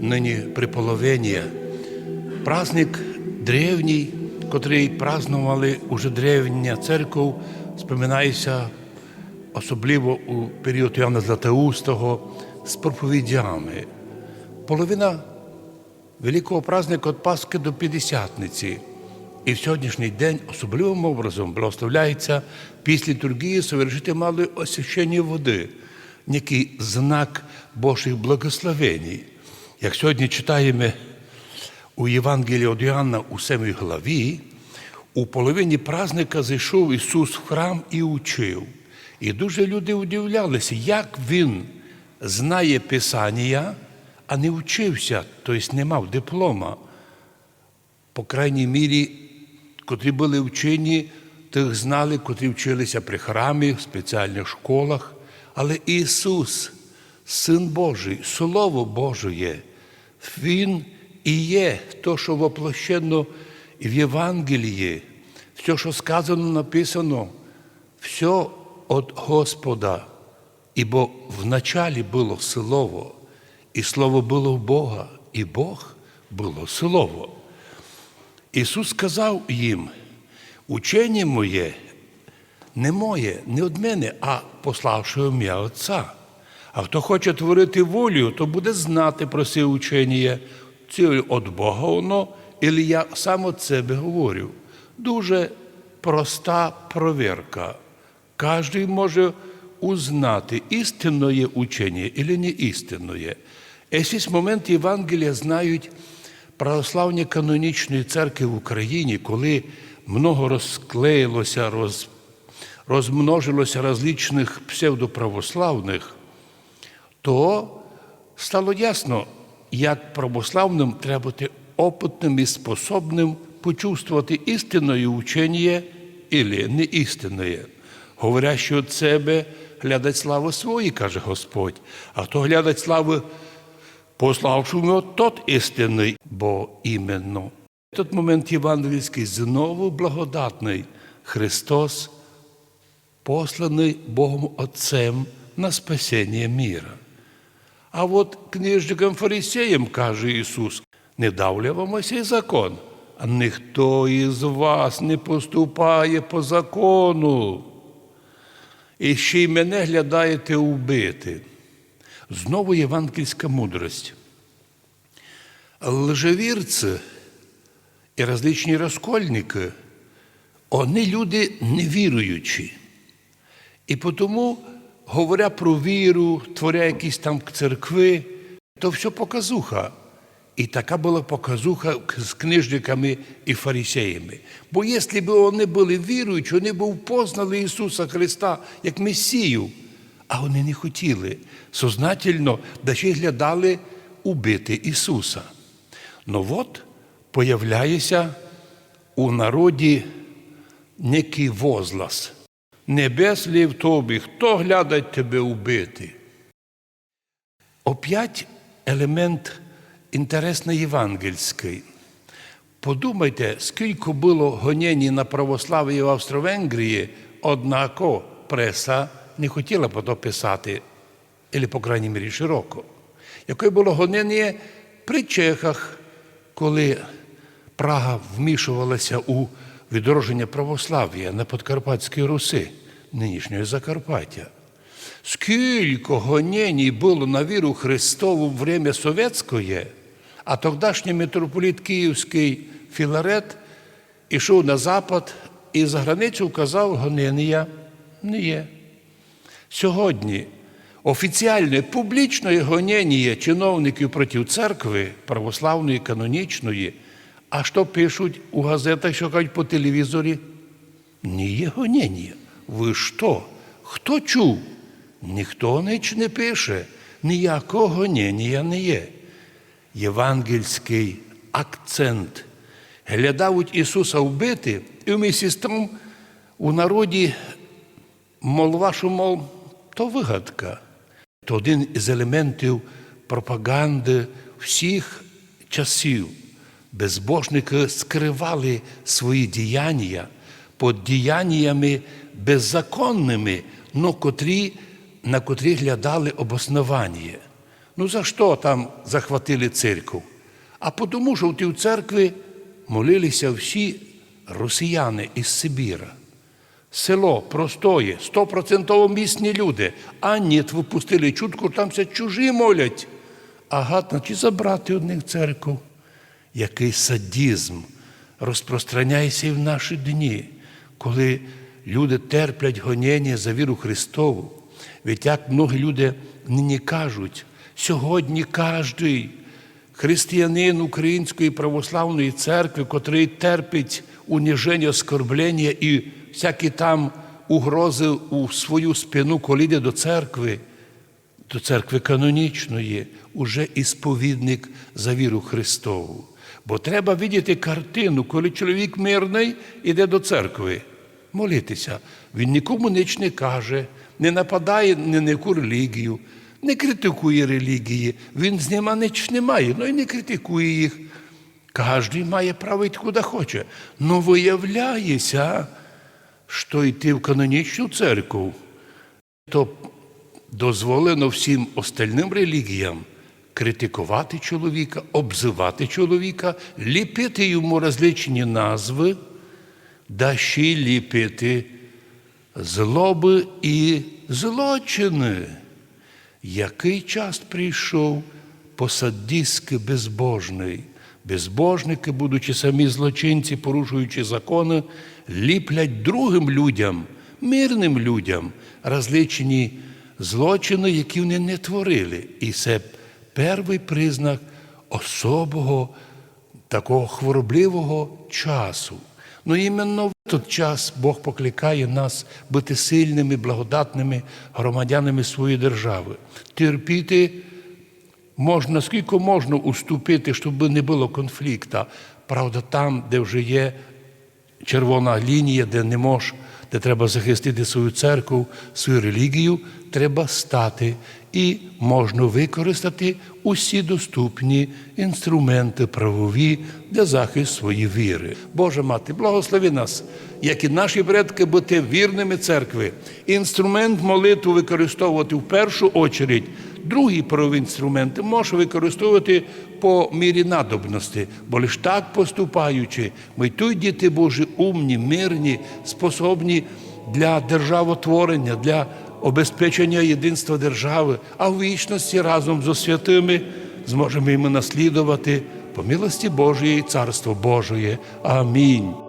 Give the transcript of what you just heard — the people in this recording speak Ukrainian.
Нині приполовення. Праздник древній, котрий празнували уже древня церков, споминається особливо у період Іоанна Златоустого з проповідями. Половина великого праздника від Пасхи до П'ятдесятниці. І в сьогоднішній день особливим образом благословляється після літургії совершити мале освящення води, некий знак Божих благословень. Як сьогодні читаємо у Євангелії від Іоанна у 7 главі, у половині праздника зайшов Ісус в храм і учив. І дуже люди удивлялися, як Він знає Писання, а не вчився, тобто не мав диплома. По крайній мірі, котрі були вчені, тих знали, котрі вчилися при храмі, в спеціальних школах. Але Ісус, Син Божий, Слово Божє, Він і є то, що воплощено в Євангелії, все, що сказано, написано, все від Господа. Ібо в началі було Слово, і Слово було в Бога, і Бог було Слово. Ісус сказав їм, учення моє не моє, не від мене, а пославшого ім'я Отця. А хто хоче творити волю, то буде знати про це учення, це від Бога воно, і я сам від себе говорю. Дуже проста провірка. Кожен може узнати, істинне учення або не істинне. Есь момент Євангелія знають православні канонічної церкви в Україні, коли много розклеїлося, роз, розмножилося различних псевдоправославних, то стало ясно, як православним треба бути опитним і способним почувствувати істинне учення і не істинне. Говорящи від себе, глядать славу свої, каже Господь, а хто глядать славу пославшому тот істинний, бо іменно. В той момент євангельський знову благодатний Христос, посланий Богом Отцем на спасіння міра. А от книжникам фарисеям каже Ісус, не дав ли вам ось закон, а ніхто із вас не поступає по закону. І ще й мене глядаєте убити. Знову євангельська мудрость. Лжевірці і различні розкольники, вони люди невіруючі. І тому, говоря про віру, творя якісь там церкви, то все показуха. І така була показуха з книжниками і фарисеями. Бо якщо б вони були віруючі, вони б впознали Ісуса Христа як Месію, а вони не хотіли сознательно, да ще й глядали убити Ісуса. Ну от появляється у народі некий возглас. Небес лі в тобі, хто глядать тебе убити? Оп'ять елемент інтересний євангельський. Подумайте, скільки було гонень на православ'я в Австро-Венгрії, однако преса не хотіла по то писати, або, по крайній мірі, широко. Яке було гонення при Чехах, коли Прага вмішувалася у відродження православ'я на Подкарпатській Руси, нинішньої Закарпаття. Скільки гонень було на віру Христову в время совєтської, а тогдашній митрополіт Київський Філарет ішов на запад і за границю вказав гонення не є. Сьогодні офіціальне публічне гонення чиновників проти церкви православної, канонічної, а що пишуть у газетах, що кажуть по телевізорі? Не є гонення. Ви що? Хто чув? Ніхто ніч не пише, ніякого гонення не є. Євангельський акцент. Глядавуть Ісуса вбити, і вмісті з у народі молва, що мов, то вигадка. То один із елементів пропаганди всіх часів. Безбожники скривали свої діяння під діяннями беззаконними, но котрі, на котрі глядали обоснування. Ну за що там захватили церкву? А тому, що в тій церкві молилися всі росіяни із Сибіра. Село простоє, стопроцентово місні люди. А ні, випустили чутку, там все чужі молять. Ага, значить забрати одних церков. Який садізм розпространяється і в наші дні, коли люди терплять гонення за віру Христову. Ведь як mnoгі люди нині кажуть, сьогодні кожний християнин Української православної церкви, котрий терпить уніження, оскорблення і всякі там угрози у свою спину, коли йде до церкви, до церкви канонічної, уже і за віру Христову. Бо треба видіти картину, коли чоловік мирний іде до церкви, молитися. Він нікому ніч не каже, не нападає ні на яку релігію, не критикує релігії. Він з ними ніч не має, ну і не критикує їх. Кожен має право йти куди хоче. Но виявляється, що йти в канонічну церкву, то дозволено всім остальним релігіям критикувати чоловіка, обзивати чоловіка, ліпити йому розличні назви, да ще й ліпити злоби і злочини. Який час прийшов посадистськи безбожний? Безбожники, будучи самі злочинці, порушуючи закони, ліплять другим людям, мирним людям, розличні злочини, які вони не творили. І це перший признак особого такого хворобливого часу. Ну іменно в той час Бог покликає нас бути сильними, благодатними громадянами своєї держави, терпіти можна, скільки можна уступити, щоб не було конфлікту. Правда, там, де вже є червона лінія, де не мож, де треба захистити свою церкву, свою релігію, треба стати і можна використати усі доступні інструменти правові для захисту своєї віри. Боже мати, благослови нас, як і наші предки, бути вірними церкви. Інструмент молитву використовувати в першу очередь. Другі правові інструменти можеш використовувати по мірі надобності, бо лиш так поступаючи, ми й тут діти Божі умні, мирні, способні для державотворення, для обезпечення єдинства держави, а в вічності разом з святими зможемо їм наслідувати по милості Божої і Царство Божої. Амінь.